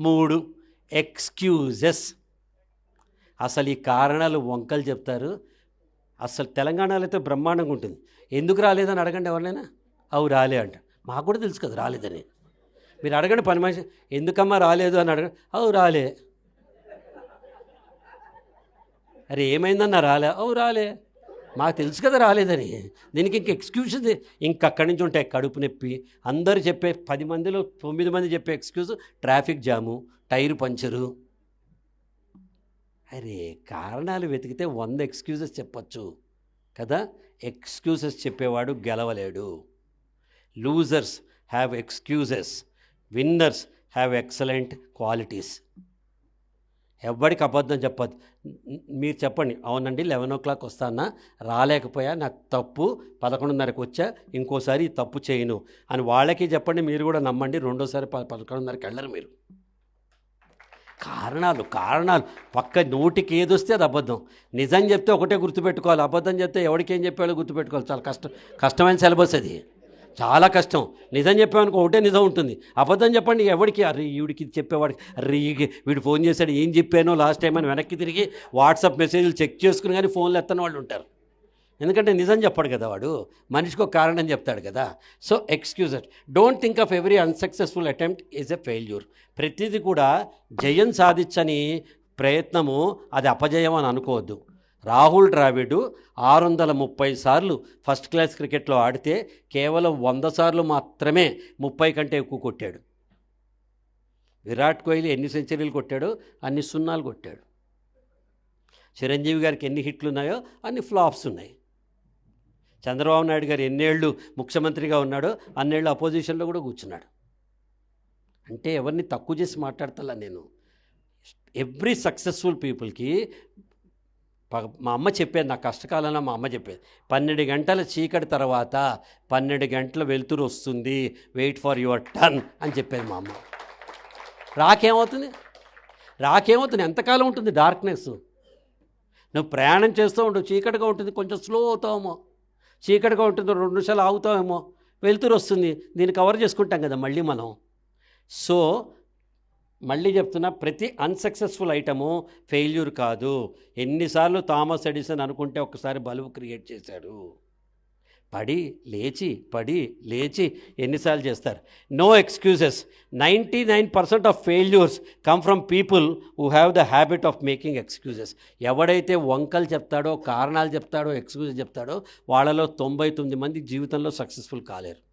మూడు ఎక్స్క్యూజెస్. అసలు ఈ కారణాలు వంకలు చెప్తారు. అసలు తెలంగాణలో అయితే బ్రహ్మాండంగా ఉంటుంది. ఎందుకు రాలేదని అడగండి ఎవరినైనా? అవు రాలే అంట. మాకు కూడా తెలుసు కదా రాలేదని. మీరు అడగండి పని మనిషి ఎందుకమ్మా రాలేదు అని అడగండి అవు రాలే. అరే ఏమైందన్నా రాలే? అవు రాలే. మాకు తెలుసు కదా రాలేదని. దీనికి ఇంక ఎక్స్క్యూజ్ ఇంకక్కడి నుంచి ఉంటాయి కడుపు నొప్పి. అందరూ చెప్పే పది మందిలో తొమ్మిది మంది చెప్పే excuse traffic jam tyre puncture అరే కారణాలు వెతికితే వంద ఎక్స్క్యూజెస్ చెప్పచ్చు. కదా? ఎక్స్క్యూజెస్ చెప్పేవాడు గెలవలేడు. Losers have excuses winners have excellent qualities ఎవ్వడికి అబద్ధం చెప్పద్దు. మీరు చెప్పండి అవునండి లెవెన్ ఓ క్లాక్ వస్తానా? రాలేకపోయా? నాకు తప్పు. పదకొండున్నరకు వచ్చా? ఇంకోసారి తప్పు చేయను. అని వాళ్ళకి చెప్పండి మీరు కూడా నమ్మండి రెండోసారి ప పదకొండున్నరకి వెళ్ళరు మీరు. కారణాలు కారణాలు. పక్క నోటికి ఏదొస్తే అది అబద్ధం. నిజం చెప్తే ఒకటే గుర్తుపెట్టుకోవాలి. అబద్ధం చెప్తే ఎవరికి ఏం చెప్పాడో గుర్తుపెట్టుకోవాలి. చాలా కష్టం కష్టమైన సిలబస్ అది. చాలా కష్టం. నిజం చెప్పామనుకో ఒకటే నిజం ఉంటుంది. అబద్ధం చెప్పండి ఎవరికి అరే ఈవిడికి ఇది చెప్పేవాడికి అరే వీడు ఫోన్ చేశాడు ఏం చెప్పానో లాస్ట్ టైం అని వెనక్కి తిరిగి వాట్సాప్ మెసేజ్లు చెక్ చేసుకుని కానీ ఫోన్లు ఎత్తని వాళ్ళు ఉంటారు. ఎందుకంటే నిజం చెప్పడు కదా వాడు. మనిషికి ఒక కారణం చెప్తాడు కదా. So excuser don't think of every unsuccessful attempt is a failure. ప్రతిదీ కూడా జయం సాధించని ప్రయత్నము అది అపజయం అని అనుకోవద్దు. రాహుల్ ద్రావిడ్ ఆరు వందల ముప్పై సార్లు ఫస్ట్ క్లాస్ క్రికెట్లో ఆడితే కేవలం వంద సార్లు మాత్రమే ముప్పై కంటే ఎక్కువ కొట్టాడు. విరాట్ కోహ్లీ ఎన్ని సెంచరీలు కొట్టాడో అన్ని సున్నాలు కొట్టాడు. చిరంజీవి గారికి ఎన్ని హిట్లు ఉన్నాయో అన్ని ఫ్లాప్స్ ఉన్నాయి. చంద్రబాబు నాయుడు గారు ఎన్నేళ్ళు ముఖ్యమంత్రిగా ఉన్నాడో అన్నేళ్ళు అపోజిషన్లో కూడా కూర్చున్నాడు. అంటే ఎవరిని తక్కువ చేసి మాట్లాడతలా నేను. ఎవ్రీ సక్సెస్ఫుల్ పీపుల్కి మా అమ్మ చెప్పేది నా కష్టకాలంలో మా అమ్మ చెప్పేది. పన్నెండు గంటల చీకటి తర్వాత పన్నెండు గంటల వెలుతురు వస్తుంది వెయిట్ ఫర్ యువర్ టర్న్ అని చెప్పేది మా అమ్మ. రాకేమవుతుంది? రాకేమవుతుంది? ఎంతకాలం ఉంటుంది డార్క్నెస్ నువ్వు ప్రయాణం చేస్తూ ఉండవు చీకటిగా ఉంటుంది కొంచెం స్లో అవుతావేమో. చీకటిగా ఉంటుంది రెండు నిమిషాలు ఆగుతావేమో వెలుతురు వస్తుంది దీన్ని కవర్ చేసుకుంటాం కదా మళ్ళీ మనం. సో మళ్ళీ చెప్తున్నా ప్రతి అన్సక్సెస్ఫుల్ ఐటము ఫెయిల్యూర్ కాదు. ఎన్నిసార్లు థామస్ ఎడిసన్ అనుకుంటే ఒకసారి బలుపు క్రియేట్ చేశాడు. పడి లేచి పడి లేచి ఎన్నిసార్లు చేస్తారు. No excuses. Ninety nine percent of failures come from people who have the habit of making excuses. ఎవడైతే వంకలు చెప్తాడో కారణాలు చెప్తాడో ఎక్స్క్యూజెస్ చెప్తాడో వాళ్ళలో తొంభై తొమ్మిది మంది జీవితంలో సక్సెస్ఫుల్ కాలేరు.